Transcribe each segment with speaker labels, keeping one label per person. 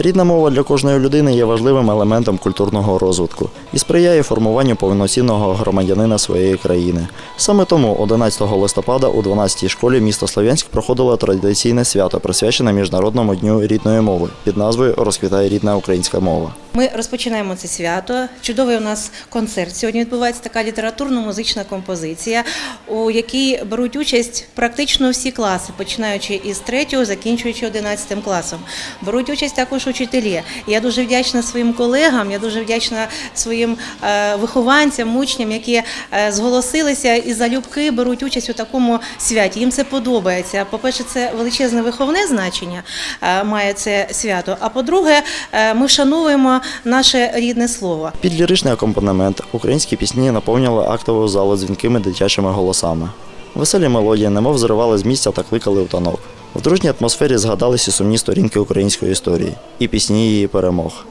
Speaker 1: Рідна мова для кожної людини є важливим елементом культурного розвитку і сприяє формуванню повноцінного громадянина своєї країни. Саме тому 11 листопада у 12-й школі міста Слов'янськ проходило традиційне свято, присвячене Міжнародному дню рідної мови під назвою Розквітає рідна українська мова.
Speaker 2: Ми розпочинаємо це свято. Чудовий у нас концерт. Сьогодні відбувається така літературно-музична композиція, у якій беруть участь практично всі класи, починаючи із 3, закінчуючи 11 класом. Беруть участь також учителі. Я дуже вдячна своїм колегам, я дуже вдячна своїм е, вихованцям, учням, які е, зголосилися і залюбки беруть участь у такому святі. Їм це подобається. По-перше, це величезне виховне значення е, має це свято. А по-друге, ми вшановуємо наше рідне слово.
Speaker 1: Під ліричний акомпанемент українські пісні наповнювали актову залу дзвінкими дитячими голосами. Веселі мелодії немов зривали з місця та кликали у танок. В дружній атмосфері згадалися сумні сторінки української історії і пісні її перемог.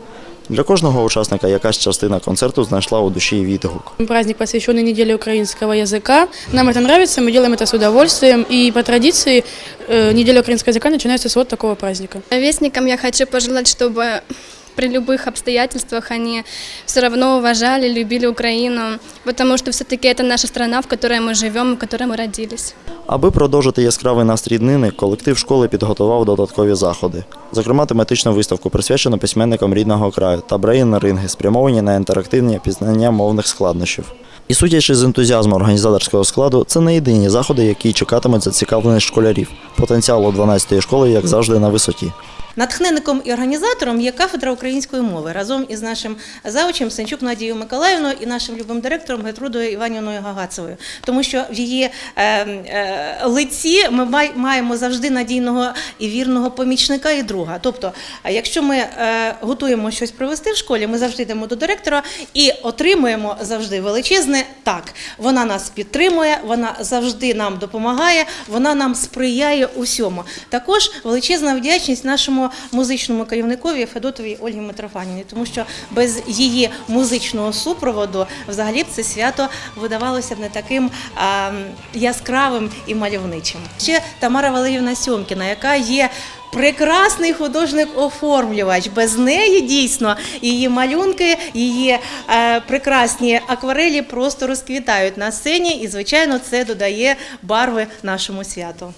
Speaker 1: Для кожного учасника якась частина концерту знайшла у душі відгук.
Speaker 3: Праздник, посвященный неделе украинского языка. Нам это нравится, мы делаем это с удовольствием. И по традиции э, неделя украинского языка начинается с вот такого праздника.
Speaker 4: Ровесникам я хочу пожелать, чтобы при любых обстоятельствах они все равно уважали, любили Украину, потому что все-таки это наша страна, в которой мы живем, в которой мы родились.
Speaker 1: Аби продовжити яскравий настрій днини, колектив школи підготував додаткові заходи. Зокрема, тематичну виставку присвячену письменникам рідного краю та брейн-ринги, спрямовані на інтерактивні пізнання мовних складнощів. І судячи з ентузіазму організаторського складу, це не єдині заходи, які чекатимуть зацікавлених школярів. Потенціал у 12-ї школи, як завжди, на висоті.
Speaker 2: Натхненником і організатором є кафедра української мови разом із нашим завучем Сенчук Надією Миколаївною і нашим любим директором Гетрудою Іванівною Гагацевою. Тому що в її е, е, лиці ми маємо завжди надійного і вірного помічника і друга. Тобто, е, якщо ми е, готуємо щось провести в школі, ми завжди йдемо до директора і отримуємо завжди величезне так. Вона нас підтримує, вона завжди нам допомагає, вона нам сприяє усьому. Також величезна вдячність нашому музичному керівникові Федотовій Ольгі Митрофанівні, тому що без її музичного супроводу взагалі б це свято видавалося б не таким яскравим і мальовничим. Ще Тамара Валерівна Сьомкіна, яка є Прекрасний художник-оформлювач. Без неї дійсно її малюнки, її е, прекрасні акварелі просто розквітають на сцені, і звичайно це додає барви нашому святу.